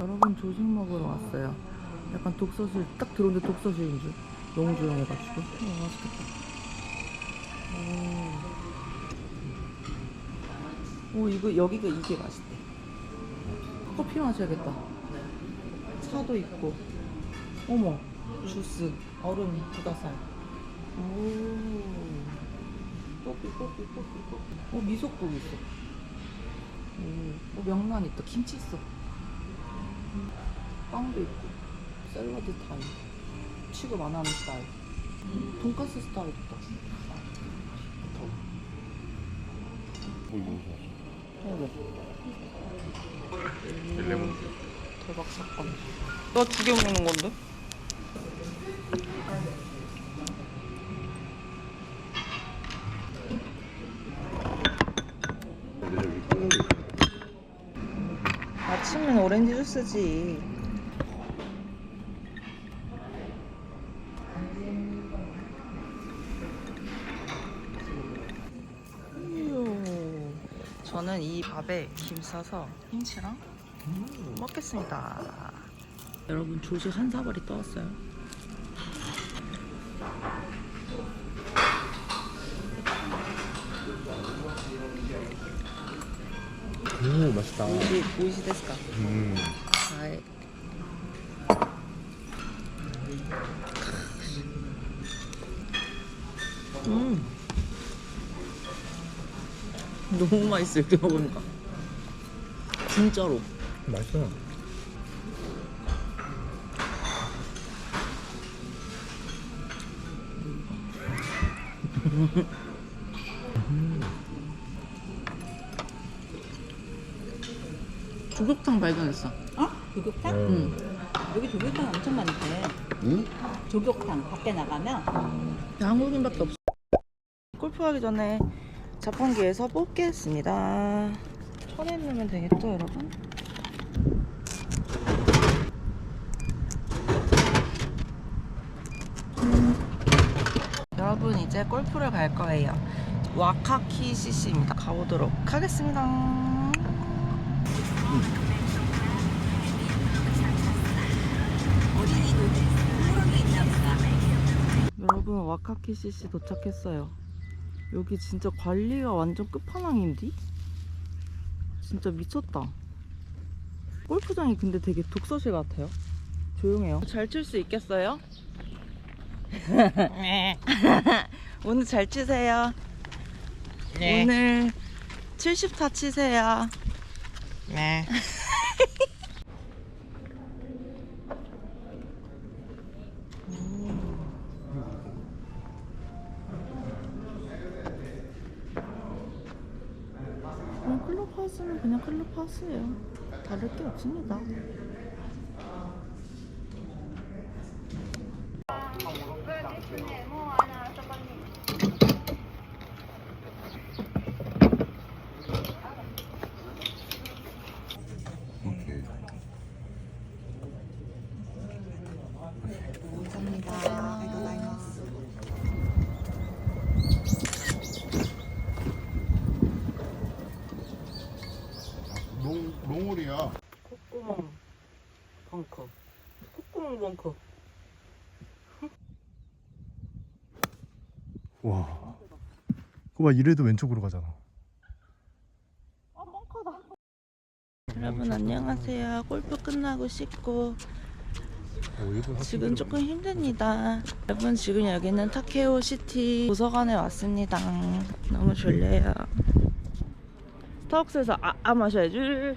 여러분 조식 먹으러 왔어요. 약간 독서실 딱 들어오는데 독서실인 줄. 너무 조용해가지고. 어, 맛있겠다. 오. 오 이거 여기가 이게 맛있대. 커피 마셔야겠다. 차도 있고. 어머 주스 얼음 부다살. 오. 뽀삐 뽀삐 뽀삐 뽀삐. 어 미소국 있어. 오, 어, 명란 있다. 김치 있어. 빵도 있고 샐러드 타임 취급 안 하는 스타일. 돈까스 스타일 있다. 레몬 대박 사건. 나 두 개 먹는 건데? 아침엔 오렌지 주스지. 저는 이 밥에 김 싸서 김치랑 먹겠습니다. 여러분 조식 한 사발이 떠왔어요. 오 맛있다 보이시 보이시 데스까? 음 아이. 음. 너무 맛있어 이렇게 먹으니까. 진짜로. 맛있어 조격탕 발견했어. 어? 조격탕? 응. 여기 조격탕 엄청 많대. 응? 조격탕 밖에 나가면 한국인밖에 없어. 골프 하기 전에 자판기에서 뽑겠습니다. 천에 넣으면 되겠죠, 여러분? 여러분 이제 골프를 갈 거예요. 와카키 CC입니다. 가보도록 하겠습니다. 여러분 와카키 CC 도착했어요. 여기 진짜 관리가 완전 끝판왕인디? 진짜 미쳤다. 골프장이 근데 되게 독서실 같아요. 조용해요. 잘 칠 수 있겠어요? 오늘 잘 치세요. 오늘 74 치세요. 네. 그냥 클럽 하우스는 그냥 클럽 하우스예요. 다를 게 없습니다. 오케이 롱, 롱홀이야 콧구멍 벙커. 콧구멍 벙커. 와 그거 봐 이래도 왼쪽으로 가잖아 여러분 안녕하세요. 골프 끝나고 씻고 학생들은 지금 조금 힘듭니다. 여러분 지금 여기는 타케오 시티 도서관에 왔습니다. 너무 졸려요. 스타벅스에서 아, 아 마셔야지.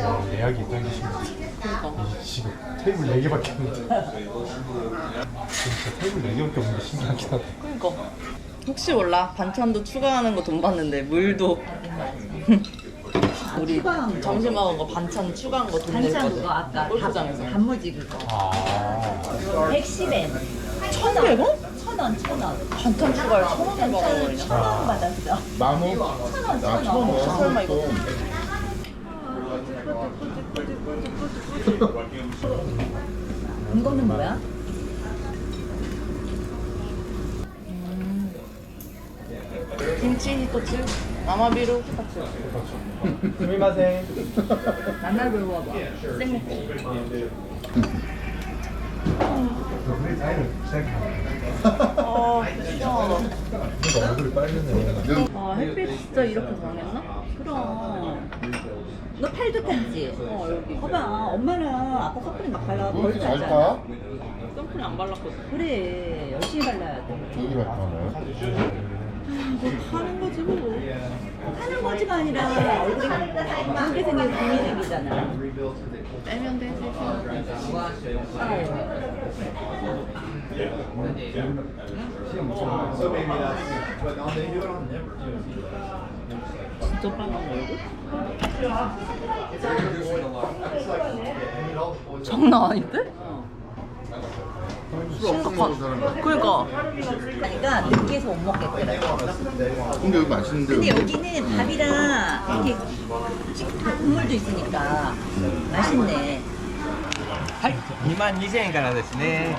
어, 예약이 있다는 게 신기해. 지금 테이블 4개밖에 없는데. 진짜 테이블 4개밖에 없는데 신기하긴 하다. 그러니까. 혹시 몰라 반찬도 추가하는 거 돈 받는데 물도. 우리 점심 먹은 거 반찬 추가한 거 돈 반찬 냈거든. 그거 아까 골프장에서. 단- 단무지 그거. 아. 110엔. 1,100원? 천 원, 천 원. 반찬 추가를 천 원을 받아버리냐? 천원 받았어. 만 원? 나 처음 와. 설마 이거. 이거는 뭐야? 김치 히토츠, 아마비루 히토츠. 스미마셍. 만날 배워봐. 생먹고. 아, 빨개네. 아, 햇빛 진짜 이렇게 강했나? 그럼. 너 팔도 탔지? 어, 여기. 봐봐. 엄마는 아까 커플이 막 발라. 이렇게 잘 잖아 타? 선크림 안 발랐거든. 그래. 열심히 발라야 돼. 여기 잘 타네. 뭐 하는 거지 뭐. 하는 거지가 아니라 얼굴이 그렇게 생긴 국민색이잖아. 빼면 되지. 진짜 빨간 얼굴? 장난 아닌데? 술 없어 먹는 사람. 그러니까 그러니까 느끼해서 못 먹겠더래. 근데 여기 맛있는데. 근데 여기? 여기는 밥이랑 이렇게 국물도 있으니까 맛있네. 2万2000円からですね。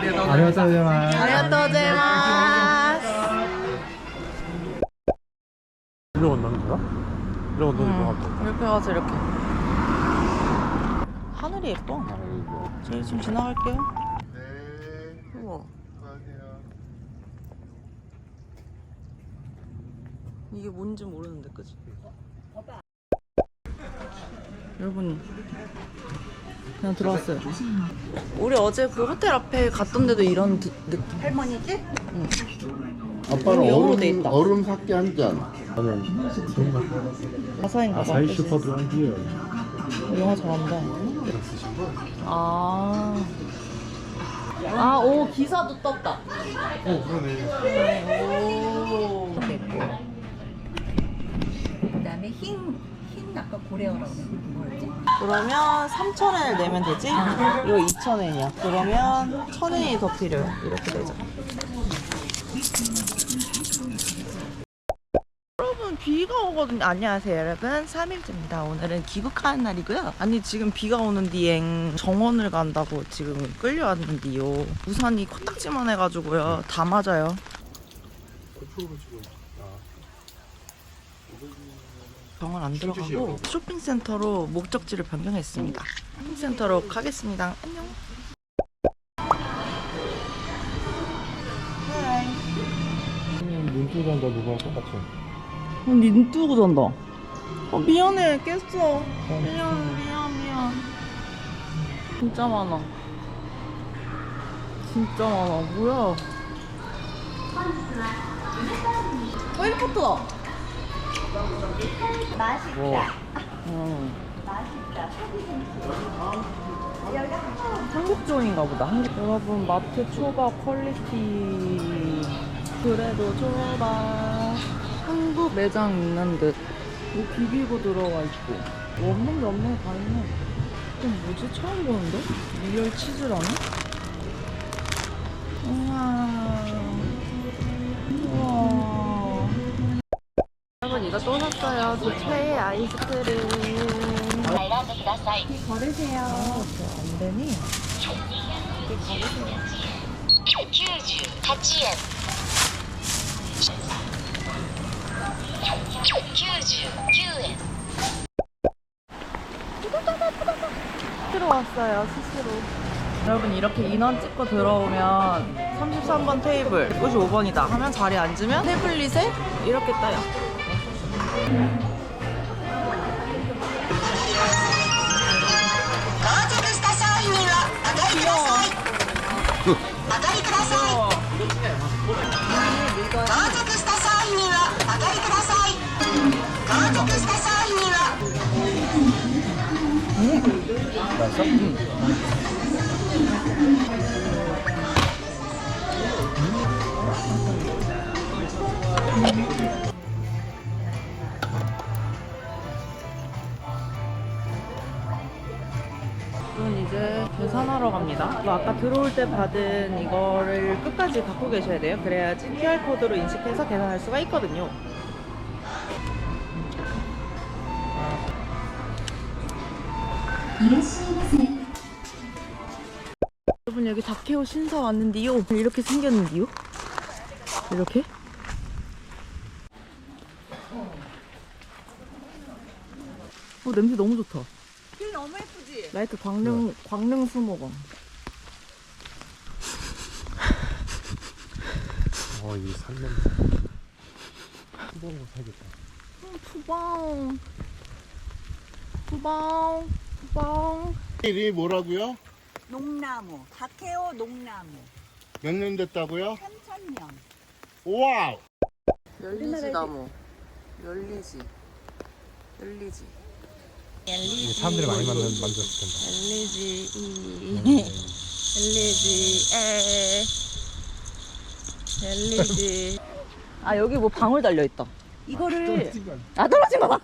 안녕하세요. 아리가토 고자이마스. 이러고 넣는 거야? 이러고 넣는 거 같아. 이렇게 가서 이렇게. 하늘이 예뻐. 저희 좀 지나갈게요. 네. 우와. 수고하세요. 이게 뭔지 모르는데, 그지? 여러분, 그냥 들어왔어요. 우리 어제 그 호텔 앞에 갔던 데도 이런 드- 느낌. 할머니지? 아빠는 영어로 돼 얼음, 있다. 얼음 삭게 한 잔. 나는 가사인가 봐. 아사히 슈퍼 드라이브 영어 잘한다. 아. 아, 오, 기사도 떴다. 어 그러네. 오. 됐고. 그다음에 흰, 흰 아까 고래어라고 뭐였지? 그러면 3,000원을 내면 되지? 이거 2,000원이야. 그러면 1,000원이 더 필요해. 이렇게 되죠. 오거든요. 안녕하세요 여러분. 3일째입니다. 오늘은 귀국하는 날이고요. 아니 지금 비가 오는 뒤엔 정원을 간다고 지금 끌려왔는데요. 우산이 코딱지만 해가지고요. 다 맞아요. 병원 안 들어가고 쇼핑센터로 목적지를 변경했습니다. 쇼핑센터로 가겠습니다. 안녕. 눈 뜨고 잔다 누구랑 똑같이. 어, 닌 뜨고 잔다. 어, 미안해, 깼어. 미안, 미안, 미안. 진짜 많아. 진짜 많아. 뭐야? 어, 해리포터! 맛있다. 응. 맛있다. 한국종인가 보다. 한국. 여러분, 마트 초밥 퀄리티. 그래도 초밥. 한국 매장 있는 듯. 뭐 비비고 들어가 있고. 뭐 없는 게 없는 게 다 있네. 이건 뭐지? 처음 보는데? 리얼 치즈라네? 우와. 우와. 여러분, 이거 또 샀어요. 제 최애 아이스크림. 버리세요. 안 되니? 98円 99円 들어왔어요. 여러분 이렇게 인원 찍고 들어오면 33번 테이블 55번이다 하면 자리에 앉으면 태블릿에 이렇게 떠요. 저는 이제 계산하러 갑니다. 이거 아까 들어올 때 받은 이거를 끝까지 갖고 계셔야 돼요. 그래야지 QR코드로 인식해서 계산할 수가 있거든요. 여러분 여기 다케오 신사 왔는데요. 이렇게 생겼는데요? 이렇게? 어 냄새 너무 좋다. 길 너무 예쁘지? 라이트 광릉 광릉 수목원. 어, 이 산냄새. 수박으로 사겠다. 푸방. 푸방. 푸 방. 이름이 뭐라고요? 농나무. 다케오 농나무. 몇 년 됐다고요? 3천년. 와우! 열리지 나무. 열리지. 열리지. 이게 사람들이 많이 만든 만들었을 텐데. 열리지. 이. 열리지. 에. 열리지. 아 여기 뭐 방울 달려 있다. 이거를 아 떨어진 거다.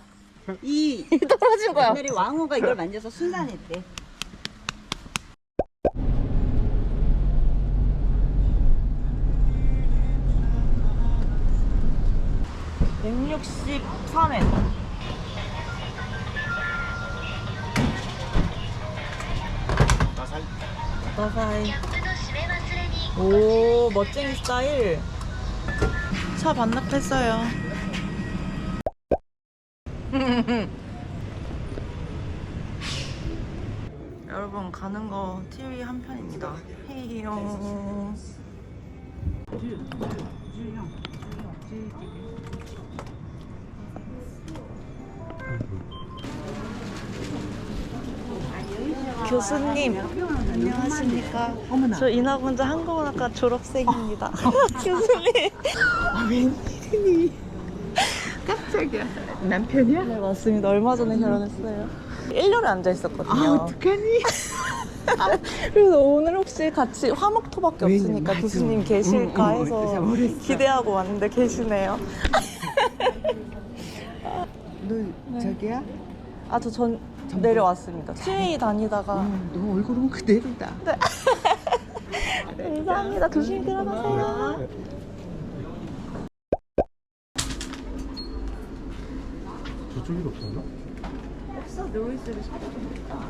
이 떨어진 거야. 옛날에 왕후가 이걸 만져서 순산했대. (163엔) 나사이. 오 멋쟁이 스타일. 차 반납했어요 여러분 가는 거 TV 한 편입니다. 헤이요. 교수님 안녕하십니까? 저 인하공자 항공학과 졸업생입니다. 교수님. 아 웬일이니 깜짝이야 남편이야? 네 맞습니다. 얼마 전에 결혼했어요. 1년에 앉아 있었거든요. 아 어떡하니? 그래서 오늘 혹시 같이 화목토밖에 없으니까 교수님 계실까 해서 기대하고 왔는데 계시네요. 너 저기야? 아 저 전 내려왔습니다. CA 다니다가. 너 얼굴은 그대로다. 감사합니다. 조심히 들어가세요 저쪽에도 없었나? 없어 루이스를 사줬습니다